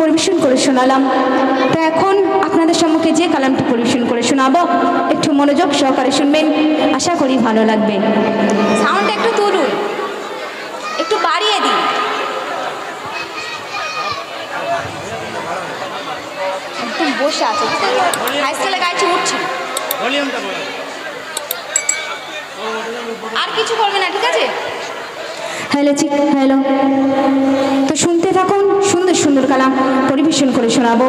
পরিবেশন করে শোনালাম। তা এখন আপনাদের পরিবেশন করে শোনাবো, একটু মনোযোগ সহকারে শুনবেন। আশা করি ভালো লাগবে। সাউন্ড একটু বসে আছে হাই স্কুলে উঠছে আর কিছু করবে না ঠিক আছে? হ্যালো চিক হ্যালো। তো শুনতে থাকুন সুন্দর সুন্দর কালাম পরিবেশন করে শোনাবো।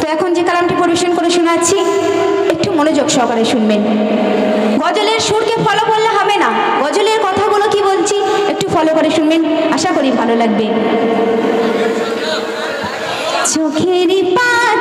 তো এখন যে কালামটি পরিবেশন করে শোনাচ্ছি একটু মনোযোগ সহকারে শুনবেন। গজলের সুরকে ফলো করলে হবে না। গজলের কথাগুলো কি বলছি একটু ফলো করে শুনবেন। আশা করি ভালো লাগবে। চোখেরই পা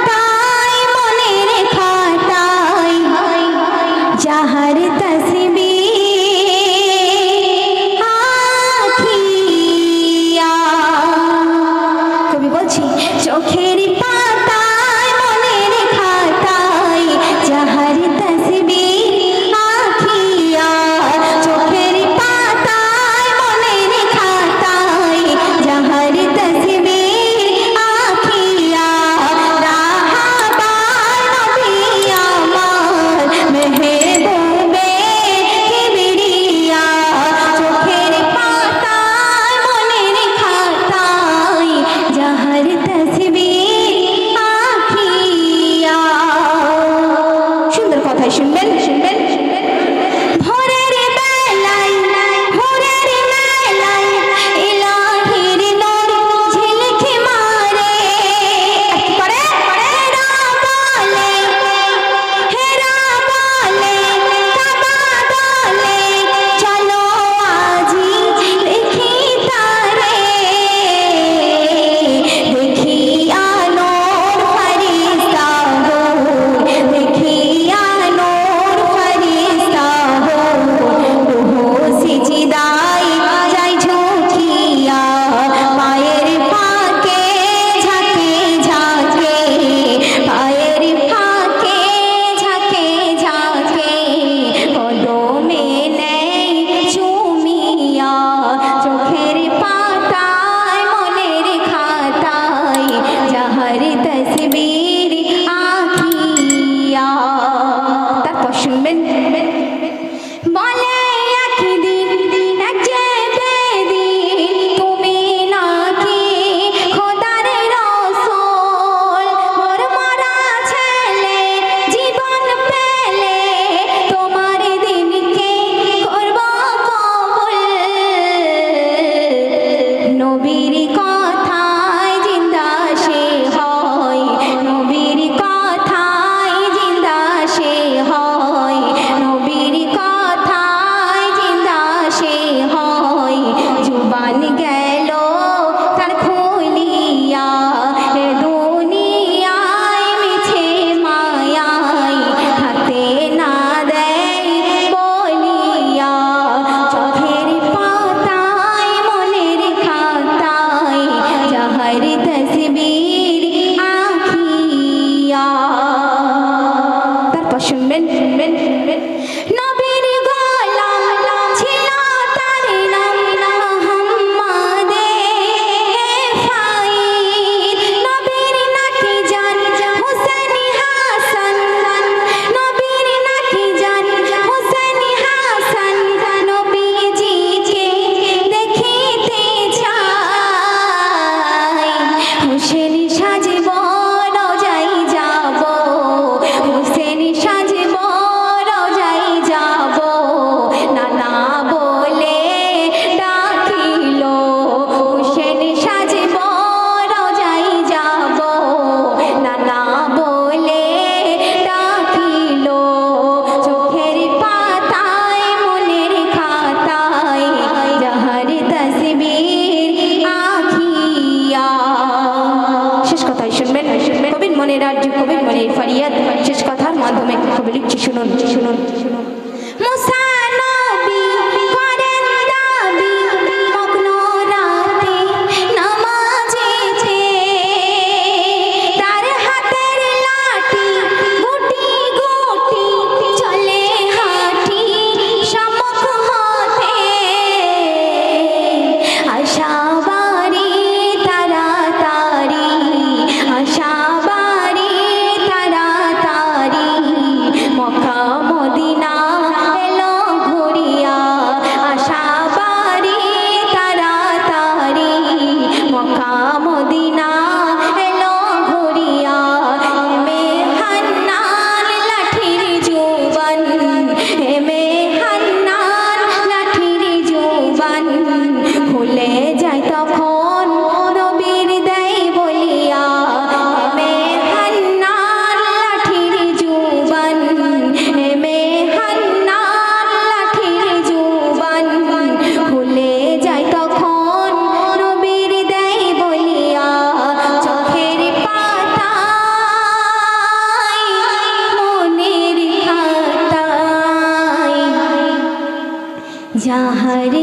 Je mène, je mène, je mène. শুনুন শুনুন যাহারে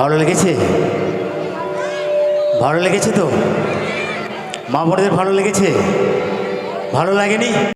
ভালো লেগেছে? ভালো লেগেছে তো? মা বোনদের ভালো লেগেছে? ভালো লাগেনি?